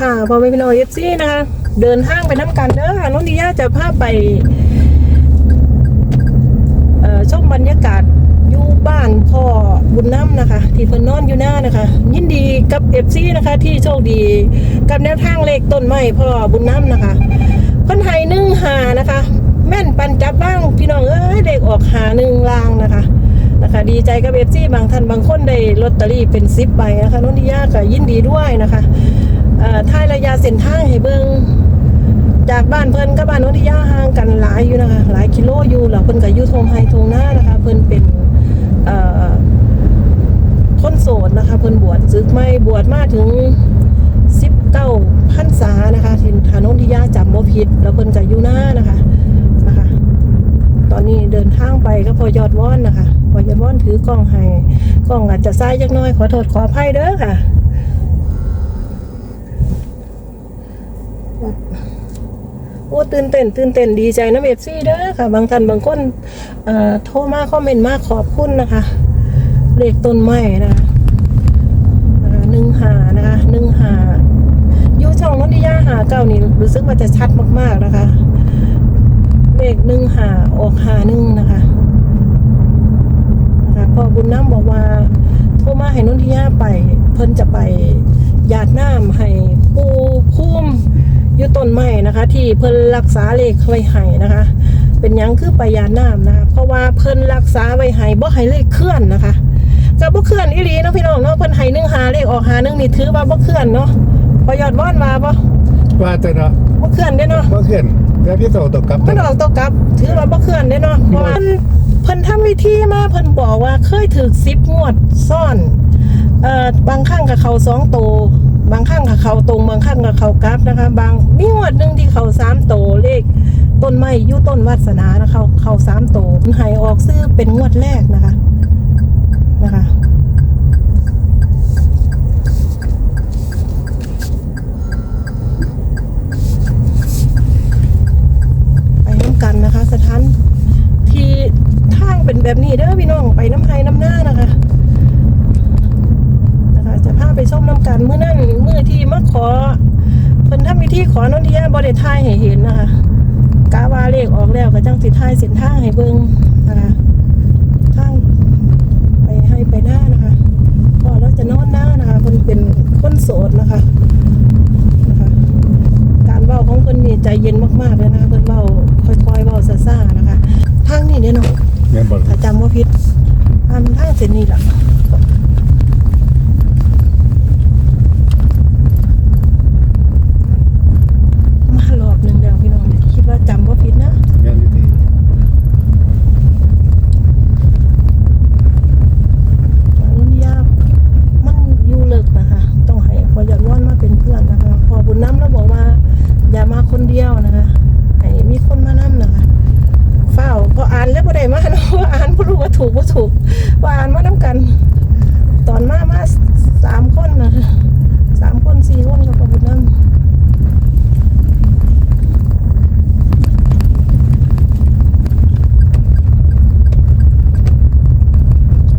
ค่ะพอไม่เป็นโอเอฟซีนะคะ เดินห้างไปน้ำกันเด้อค่ะน้องดิยาจะพาไปเอ่อชมบรรยากาศอยู่บ้านพ่อบุญน้ำนะคะ ที่เพิ่นนอนอยู่หน้านะคะ ยินดีกับเอฟซีนะคะ ที่โชคดีกับแนวทางเลขต้นไม้พ่อบุญน้ำนะคะเพิ่นให้นึ่งหานะคะ แม่นปันจับบ้างพี่น้องเอ้ยเลขออกหาหนึ่งลางนะคะนะคะ ดีใจกับเอฟซีบางท่านบางคนได้ลอตเตอรี่เป็นซิปใบนะคะน้องดิยาก็ยินดีด้วยนะคะ เอ่อท้ายระยะเส้นทางให้เบิ่งจากบ้านเพิ่นกับบ้านนนทิยาห่างกันหลายอยู่นะคะ หลายกิโลอยู่แล้วเพิ่นก็อยู่ทงไฮทงหน้านะคะ เพิ่นเป็นเอ่อคนโสดนะคะ เพิ่นบวชซึกไม่บวชมาถึง19พรรษานะคะที่ถานนทิยาจำบ่ผิด แล้วเพิ่นก็อยู่หน้านะคะนะคะ ตอนนี้เดินทางไปก็พอยอดว่อนนะคะ พอยอดว่อนถือกล้องให้กล้องอาจจะซ้ายจักหน้อยขอโทษขออภัยเด้อค่ะ โอ้ตื่นเต้นตื่นเต้นดีใจนะเอฟซีเด้อค่ะ บางท่านบางคนเอ่อโทรมาคอมเมนต์มาขอบคุณนะคะเลขต้นไม้นะคะนะคะหนึ่งหานะคะหนึ่งหาอยู่ช่องนนทิยาหาเก้านี่รู้สึกว่าจะชัดมากๆนะคะ เลขหนึ่งหาออกหาหนึ่งนะคะนะคะพอบุญน้ำบอกว่าโทรมาให้นนทิยาไป เพิ่นจะไปหยาดน้ำให้ปูคุ้ม ยู่ต้นไม้นะคะ ที่เพิ่นรักษาเลขไว้ให้นะคะ เป็นหยังคือไปหยาดน้ำนะคะเพราะว่าเพิ่นรักษาไว้ให้บ่ให้เลขเคลื่อนนะคะก็บ่เคลื่อนอีหลีเนาะพี่น้องเนาะเพิ่นให้หนึ่งหาเลขออกหาหนึ่งนี่ถือว่าบ่เคลื่อนเนาะพอยอดว่อนมาบ่ว่าแต่เนาะบ่เคลื่อนเด้เนาะเมื่อคืนแล้วพี่โตตกกลับมันออกตกกลับ ถือว่าบ่เคลื่อนเด้เนาะเพราะว่าเพิ่นเพิ่นทำวิธีมาเพิ่นบอกว่าเคยถึก10งวดซ่อนเอ่อบางครั้งกับเขาสองโตว บางครั้งกับเขาตรงบางครั้งกับเขากราฟนะคะ บางมีงวดหนึ่งที่เขาสามโตเลข ต้นไม้ยู่ต้นวัสนานะเขาเขาสามโตหายออกซื้อเป็นงวดแรกนะคะนะคะไปน้ำกันนะคะ สถานที่ทางเป็นแบบนี้เด้อพี่น้องไปน้ำไฮน้ำหน้านะคะ พาไปชมน้ำกันเมื่อนั่นเมื่อที่มาขอเพิ่นทำพิธีขอนนทิยาบริทายให้เห็นนะคะกาวาเลขออกแล้วก็จังสิทายเส้นทางให้เบิ่งนะคะทางไปให้ไปหน้านะคะก็เราจะนอนหน้านะคะเพิ่นเป็นคนโสดนะคะนะคะ การเว้าของเพิ่นนี่ใจเย็นมากๆเลยนะคะเพิ่นเว้าค่อยๆเว้าซ่าๆนะคะทางนี้เนี่ยเนาะแม่นบ่ถ้าจำว่าผิดทางทางเส้นนี้ล่ะ มารอบหนึ่งแล้วพี่น้องคิดว่าจำว่าผิดนะ แม่นอยู่ดี รุ่นยากมันอยู่เลิกนะคะ ต้องให้พอหยอดว่อนมาเป็นเพื่อนนะคะ พอบุญน้ำแล้วบอกว่า อย่ามาคนเดียวนะคะ ให้มีคนมานั่นะคะเฝ้าพออ่านแล้วบ่ได้มาเนาะ ว่าอ่าน บ่ถูกว่าอ่านมาน้ากัน ตอนมามาสามคนนะคะสามคนสี่คนกับพอบุญน้ำ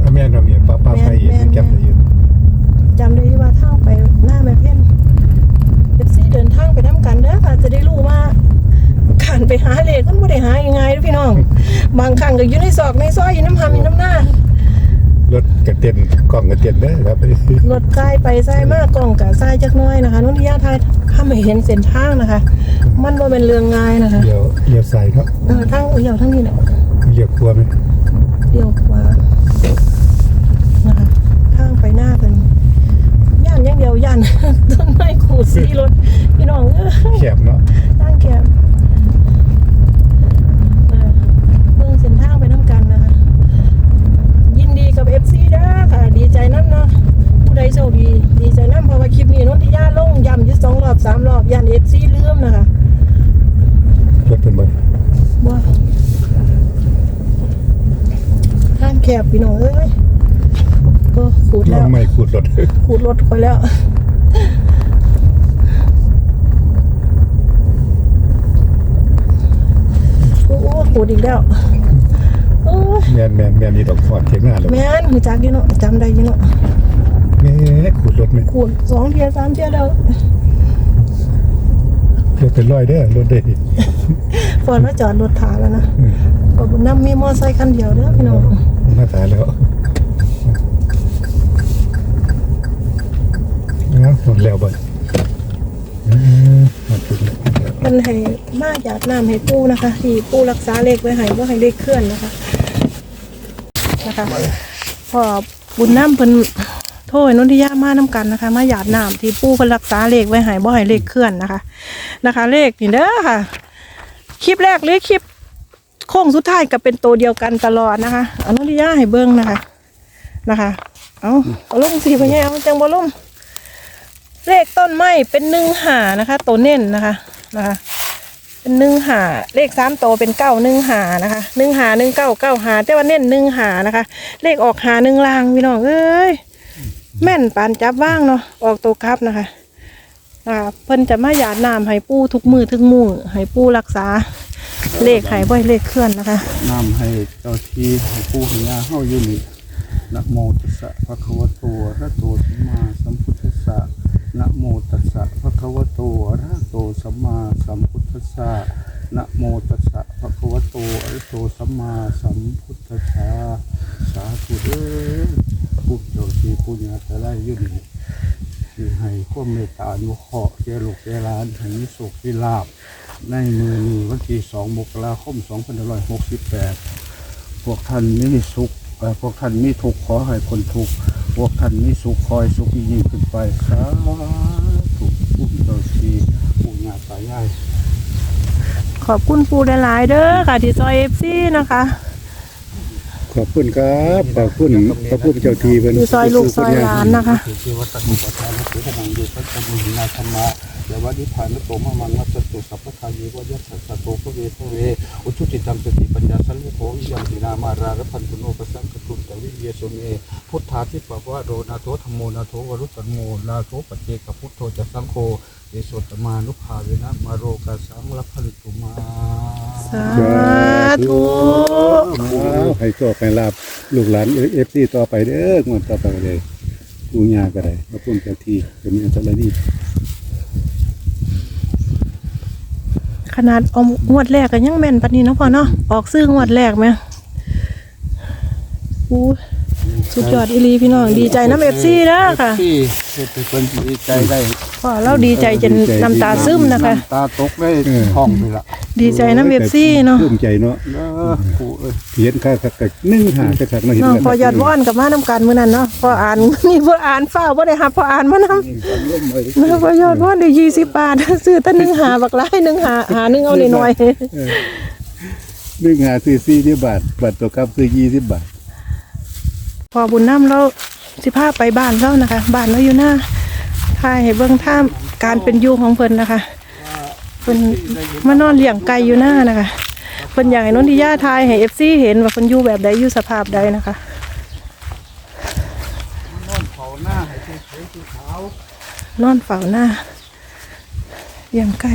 เอาแม่นเรามีป้าป้าไปเองแก็บได้อยู่ จำได้ว่าทางไปหน้าแม่เพ่นเอฟซีเดินทางไปน้ำกันเด้อค่ะ จะได้รู้ว่าการ ไปหาเลขมันไม่ได้หายังไงนะพี่น้อง บางครั้งก็อยู่ในซอกในซอยอยู่น้ำหำอยู่น้ำหน้ารถกระเต็นกล่องกระเต็นเด้อครับรถใกล้ไปใส่มากกล่องกับใส่จักหน้อยนะคะนุ่นที่ยาไทยถ้าไม่เห็นเส้นทางนะคะ มันว่าเป็นเรื่องง่ายนะคะเดี๋ยวเดี๋ยวใส่เนาะเออทางเอี่ยวทางนี้เนี่ยเดี๋ยวกลัวไหมเดียวกว่านะคะทางไปหน้าเป็นย่านอยังเดียวย่านต้นไม้ขูดสีรถพี่น้องเอ้ยแคบเนาะตั้งแกมเอ่อ เมืองเส้นทางไปน้ำกันนะคะ ยินดีกับเอฟซีด้าค่ะ ดีใจน้ำเนาะผู้ใดโชคดี ดีใจน้ำเพราะว่าคลิปนี้นนทิยาลงย้ำอยี่สองรอบสามรอบย่านเอฟซีลืมนะคะรถเป็นบ่ว่าทางแคบพี่น้องเอ้ยก็ขูดลแล้อวงไม่ขูดรถ ขูดรถคอยแล้ว โอ้โหขูดอีกแล้วโอ้ย แม่นแม่นแม่นนี่ดอกฟอดเทียงหน้าเลยแม่นหูจักอยู่เนาะจำได้อยู่เนาะแม่ขูดรถไหมขูดสองเทียสามเทียแล้วเป็นร้อยเด้อรถได้ฟอนว่าจอดรถถาแล้วนะอืมก็บุญน้ำมีมอไซค์คันเดียวเด้อพี่น้องมาตายแล้วนะหมดแล้วบ่อืมหมดแล้วมันให้มาหยาดน้ำให้ปูนะคะ ที่ปูรักษาเลขไว้ให้ว่าให้เลขเคลื่อนนะคะ นะคะพอบุญน้ำเพิ่นโทษนนทิยามาน้ำกันนะคะ มาหยาดน้ำที่ปู้เพิ่นรักษาเลขไว้ให้บ่ให้เลขเคลื่อนนะคะนะคะ เลขนี่เด้อค่ะ คลิปแรกหรือคลิปโค้งสุดท้ายก็เป็นตัวเดียวกันตลอดนะคะเอานนทิยาให้เบิ้งนะคะนะคะ เอาเอาลงสีไปไงเอาจังบ่ลงเลขต้นไม้เป็นหนึ่งหานะคะ ตัวเน้นนะคะนะคะ เป็นหนึ่งหาเลขสามตัวเป็นเก้าหนึ่งหานะคะหนึ่งหาหนึ่งเก้าเก้าหาแต่ว่าเน้นหนึ่งหานะคะ เลขออกหาหนึ่งลางพี่น้องเอ้ยแม่นปานจับว่างเนาะออกตัวครับนะคะอ่าเพิ่นจะมาหยาดน้ำให้ปูทุกมือทุกมือให้ปูรักษา เลขให้บ่อยเลขเคลื่อนนะคะนำให้เจ้าที่ให้ผู้ให้ยาเฮาอยู่นี่นะโมตัสสะภะคะวะโตอะระหะโตสัมมาสัมพุทธัสสะ นะโมตัสสะภะคะวะโตอะระหะโตสัมมาสัมพุทธัสสะนะโมตัสสะภะคะวะโตอะระหะโตสัมมาสัมพุทธัสสะสาธุเด้อผู้เจ้าที่ผู้ยาจะได้ยู่นี่ที่ให้ความเมตตาอนุเคราะห์แก่ลูกแก่หลานให้มีสุขมีลาภในมือนี้วันที่สองมกราคมสองพันร้อยหกสิบแปดพวกท่านมีสุข เอ่อพวกท่านมีทุกข์ขอให้คนทุกข์พวกท่านมีสุขคอยสุขยิ่งขึ้นไปสาธุผู้เจ้าชีผู้ญาตายายขอบคุณปูหลายๆเด้อค่ะที่ซอยเอฟซีนะคะ ขอบคุณครับขอบคุณพระพุทธเจ้าทีเป็นที่ซอยลูกซอยหลานนะคะคือวัตถุปัจจัยนัคือพลังอยู่พระจมุหินาธรรมะ เดี๋ยววันนี้ผ่านนโตมามังวัตตุสัพพทายีวยัสสะโตพระเวทเวอุชุติตังสติปัญญาสัลลิโภวิยังตินามาราและพันธุโนปสังกตุตวิเยสุเมพุทธาทิปะวะโรนาโทธรรมโมนาโทวรุตตโมนาโทปัจเจกพุทโธจะสังโฆเยโสตมานุภาเวนะมาโรกาสังละพันตุมาสาธุอ้าวให้โชคให้ลาบลูกหลานเอฟซีต่อไปเด้องวดต่อไปเลยปูญาก็ได้พระพุทธเจ้าทีเป็นอันตรายนี่ ขนาดอมงวดแรกก็ยังแม่นปันนี้นะพ่อเนาะออกซื้องวดแรกไหมอู้ สุดยอดอีหลีพี่น้องดีใจน้ำเอฟซีนะค่ะที่เฮ็ดให้เพิ่นดีใจได้พ่อเราดีใจจนน้ำตาซึมนะคะำตาตกได้ห้องไปละดีใจน้ำเอฟซีเนาะภูมิใจเนาะเด้อผู้เอ้ยเห็นค่าคักกันึ่งหาคักคักมาเห็นเนาะกันพอยอดว่อนกับมาน้ำกันมื้อนั้นเนาะพออ่านนี่พออ่านเฝ้าบ่ได้หับพออ่านมานำร่วมเลยเนาะพอยอดว่อนได้20บาทซื้อแตั้หนึงหาบักหลายหนึงหาหาหนึงเอาหน่อยๆนึ่งหาซื้อสี่สิบบาทบัตรตัวครับซื้อยี่สิบบาทพ อบุญน้ำเราสิพาไปบ้านเรานะคะ บ้านเราอยู่หน้าถ่ายให้เบื้องท่ามการเป็นอยู่ของเพิ่นนะคะเพิ่นมานอนเลี้ยงไก่อยู่หน้านะคะเพิ่นอยากให้นนทิยาทายให้เอฟซีเห็นว่าเพิ่นอยู่แบบใดอยู่สภาพใดนะคะนอนเผาหน้าให้สวยๆสีขาวนอนเฝ้าหน้าเลี้ยงไก่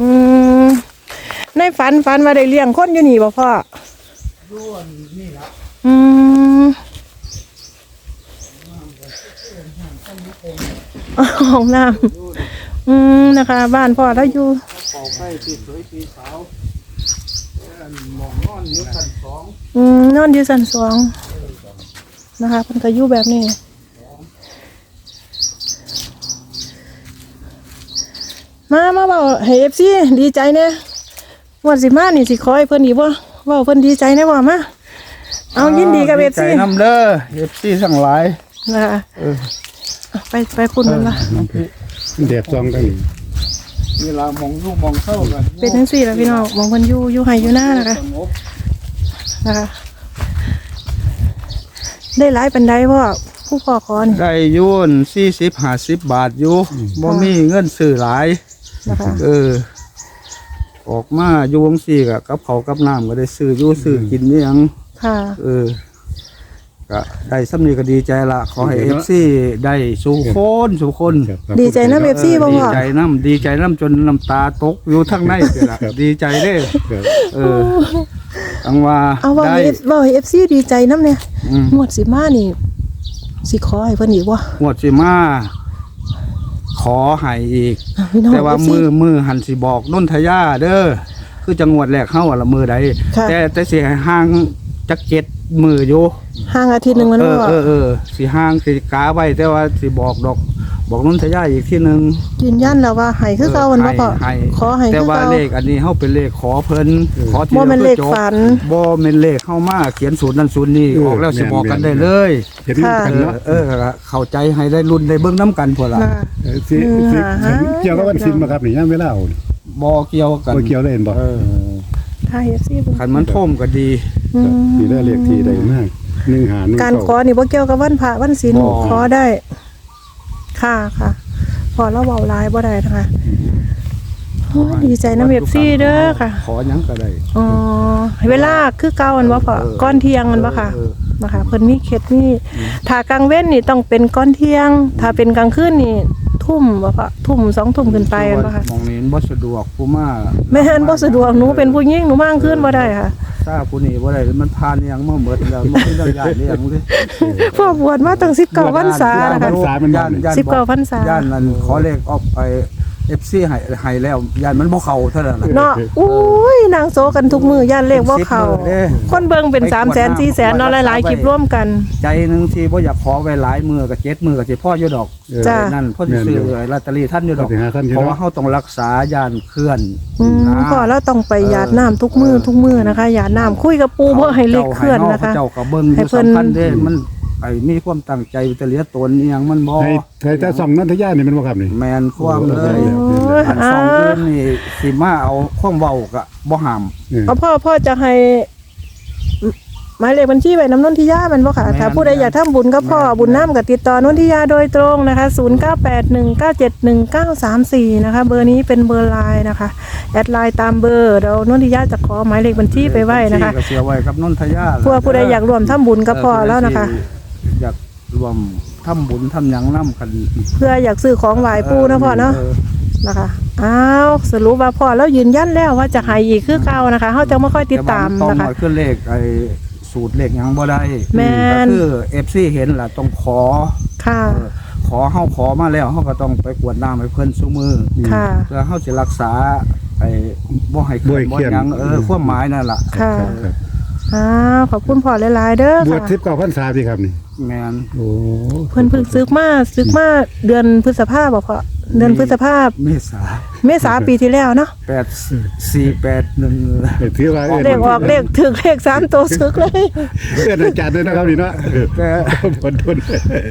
อืม ฝันฝันว่าได้เลี้ยงคนอยู่นี่บ่พ่อด้วนนี่ละอืมห้องน้ำอืมนะคะ บ้านพ่อแล้วอยู่ป่าไฟสีสวยสีขาวหมองนอนอยู่ชั้นสองอืมนอนอยู่สันสองนะคะเพิ่นก็อยู่แบบนี้มามาเบาให้เอฟซีดีใจเนี่ย วันสิมานี่สิคอยเพิ่นอีกบ่เว้าเพิ่นดีใจแน่บ่มาเอายินดีกับเอฟใจซีน้ำเด้อเอฟซีทั้งหลายนะคะเออเอาไปไปพุ่นมันละแดดซองกันนี่เวลามองลูกมองเข้ากันเป็นทั้งสี่แล้วพี่น้องมองเพิ่นอยู่อยู่ไห้อยู่หน้านะคะสงบนะคะได้หลายปันไดพ่อผู้พ่อขอนี่ได้อยุ่นสี่สิบห้าสิบบาทอยู่บ่มีเงินซื้อหลายนะคะเออ ออกมาอยู่วงสี่กับกับเขาวกับน้ำก็ได้ซื้ออยู่ซื้อกินนี่ยัง ค่ะ เออก็ได้สำนีก็ดีใจละขอให้เอฟซีได้สู่คนสู่คนครับดีใจนะเอฟซีบ่ดีพ่อใจน้ำดีใจน้ำจนน้ำตาตกอยู่ทั้งในเลยล่ะดีใจเด้อครับเออตังว่าเอาว่าได้ ให้ F- ว่าให้เอฟซีดีใจน้ำเนี่ยอืมหมวดสิมานี่สิขอให้เพิ่นอีกบ่งวดสิมา ขอให้อีกอะพี่น้องแต่ว่าเอฟซีมือมือหันสิบอกนนทยาเด้อคือจังหวัดแรกเข้าอะละมือใดค่ะ แต่แต่สิให้ห่างจักเจ็ดมืออยู่ห่างอาทิตย์หนึงมันเอบ่อเออเออสิห่างสิกาไว้แต่ว่าสิบอกดอก บอกนนทยาอีกที่หนึ่ง ยืนยันแล้วว่าให้คือเก่ามันบ่พอให้ขอให้แต่คือว่าเก่า เลขอันนี้เฮาเป็นเลขขอเพิ่นขอที่บ่แม่นเลขจบฝัน บ่แม่นเลขเข้ามาเขียนศูนย์นั้นศูนย์นี้เออออกแล้วสิแม่นบอกกันแม่นได้เลยเห็นค่ะกันเออเนาะเออเข้าใจให้ได้รุ่นได้เบิ่งน้ำกันพวกล่ะ นะคะ เออสิอืมสิหาเกี่ยวกับวันศิลป์มาครับนี่ยังเวลาเอานี่บ่เกี่ยวกันบ่เกี่ยวเลยเห็นบ่เออถ้าเอฟซีเบิ่งคันมันท่มก็ดีอืมมีได้เลขที่ใดมากหนึ่งหาหนึ่งการขอเก้านี่บ่เกี่ยวกับวันพระวันศีลบ่ขอได้ ค่ะค่ะ พอเราเว้าหลายบ่ได้นะคะโอ้ยดีใจนำ FC เด้อค่ะ ขอหยังก็ได้อ๋อเวลาคือเก่ามันบ่พอเออก้อนเที่ยงมันบ่ค่ะเออนะคะเพิ่นมีเคล็ดมีถ้ากลางเว้นนี่ต้องเป็นก้อนเที่ยง ถ้าเป็นกลางคืนนี่ ทุ่มบ่พอทุ่มสองทุ่มขึ้นไปมันบ่ค่ะมองนี้บ่สะดวกผู้มาแม่นบ่สะดวกหนูเป็นผู้หญิงหนูมากขึ้นบ่ได้ค่ะทราบผู้นี้บ่ได้มันผ่านอหยังมาหมดแล้วมันเรื่องญาติเรื่องเลยพ่อบวชมาตั้ง19พรรษานะพรคะรษามันบ่ย่านย่านสิบเก้าพรรษาย่านนั้นขอเลขออกไป FC ให้ให้แล้วย่านมันบ่เข้าเท่านั้นล่ะ เนาะอุ้ยนางโซกันทุกมือย่านเลขว่าเขาสิบเลยเด้ คนเบิ่งเป็น3 0 0 0 0 4 0 0 0เนาะหลายๆคลิปร่วมกัน ใจหนึงที่บ่อยากขอไว้หลายมือก็เจ็ดมือก็สิพออยู่ดอกเออ จ้ะ นั่นเพ่อสิซื้อลอตเตอรี่ท่านอยู่ดอกเอาไปหาท่านอยู่เพราะเนาะว่าเฮาต้องรักษาย่านเคลื่อนอืมนะพอแล้วต้องไปหยาดน้ำทุกมือทุกมือนะคะหยาดน้ำคุยกับปูเพื่อให้เลขเคลื่อนนะคะ เจ้าก็เบิ่งอให้ยู่เพิ่น สำคัญเด้มัน ไอ้มีความตั้งใจจะเหลียตนอีหยังมันบ่ให้ให้แต่ส่องนันทยานี่มันบ่ครับนี่ แม่นความเลยโอ้อันสองเดือนนี่สิมาเอาความเว้าก็บ่ห้ามเออเอาพ่อพ่อจะให้หมายเลขบัญชีไว้น้ำนนทิยามันบ่ค่ะแม่นถ้าผู้ใดอยากทำบุญก็พ่อบุญน้ำกับติดต่อนนทิยาโดยตรงนะคะ 0981971934 นะคะ เบอร์นี้เป็นเบอร์ไลน์นะคะ แอดไลน์ตามเบอร์เดี๋ยวนนทิยาจะขอหมายเลขบัญชีไปไว้นะคะก็เสียไว้กับนนทยาเพื่อผู้ใดอยากร่วมทำบุญก็พอแล้วนะคะ อยากรวมทำบุญทำหยังนํกันเพื่ออยากซื้อของไหว้ปู่นะพ่อเนาะนะคะอ้าวสรุปว่าพ่อแล้วยืนยันแล้วว่าจะให้อีกคือเก่านะคะเขาจะไม่ค่อยติดตามแต่ว่นะคะต้องมาขึ้นเลขไอ้สูตรเลขหยังบ่ได้แม่นก็คือ FC เห็นล่ะต้องขอค่ะเออขอเฮาขอมาแล้วเฮาก็ต้องไปกวดน้ำให้เพิ่นซุมือค่ะเพื่อเฮาสิรักษาไอ้บ่ให้เคลื่อนบ่บ่ให้เคลื่อนหยังเออความหมายนั่นล่ะค่ะรับครับ อ้าวขอบคุณพ่อหลายๆเด้อบวชค่ะทิพย์เก้าพรรษาพี่ครับนี่ แม่นโอ้เพิ่นเพิ่งซึกมาซึกมาเดือนพฤษภาบอกพ่อเดือนพฤษภาเมษาเมษาปีที่แล้วเนาะ8 4 8 1เออถือว่าเออเลขออกเลขถึกเลขสามตัวซึกเลย เอื้อนอาจารย์ด้วยนะครับนี่เนาะเออแต่ผลทุน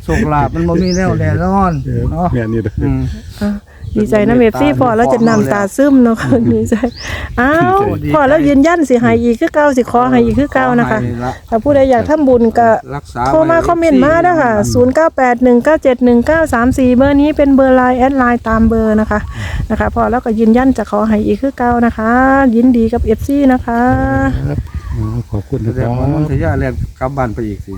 โชคลาภมันบ่มีแนวแน่นอนเออเนาะแม่นี่เด้ออืม อะ ดีใจนะเมฟซี่พ่อแล้วจะนำตาซึมเนาะดีใจอ้าวดีใจพ่อแล้วยืนยันสิให้อีกคือเก่าสิขอให้อีกคือเก่านะคะขอให้ละถ้าผู้ใดอยากทำบุญก็รักษาโทรมาไว้คอมเมนต์มาเด้อค่ะ0981971934 เบอร์นี้เป็นเบอร์ไลน์แอดไลน์ตามเบอร์นะคะนะคะพอแล้วก็ยืนยันจะขอให้อีกคือเก่านะคะ ยินดีกับ FC นะคะครับอ๋อขอบคุณแสนะดคงรัว่านนบทยาเรียนกลับบ้านไปอีกสิ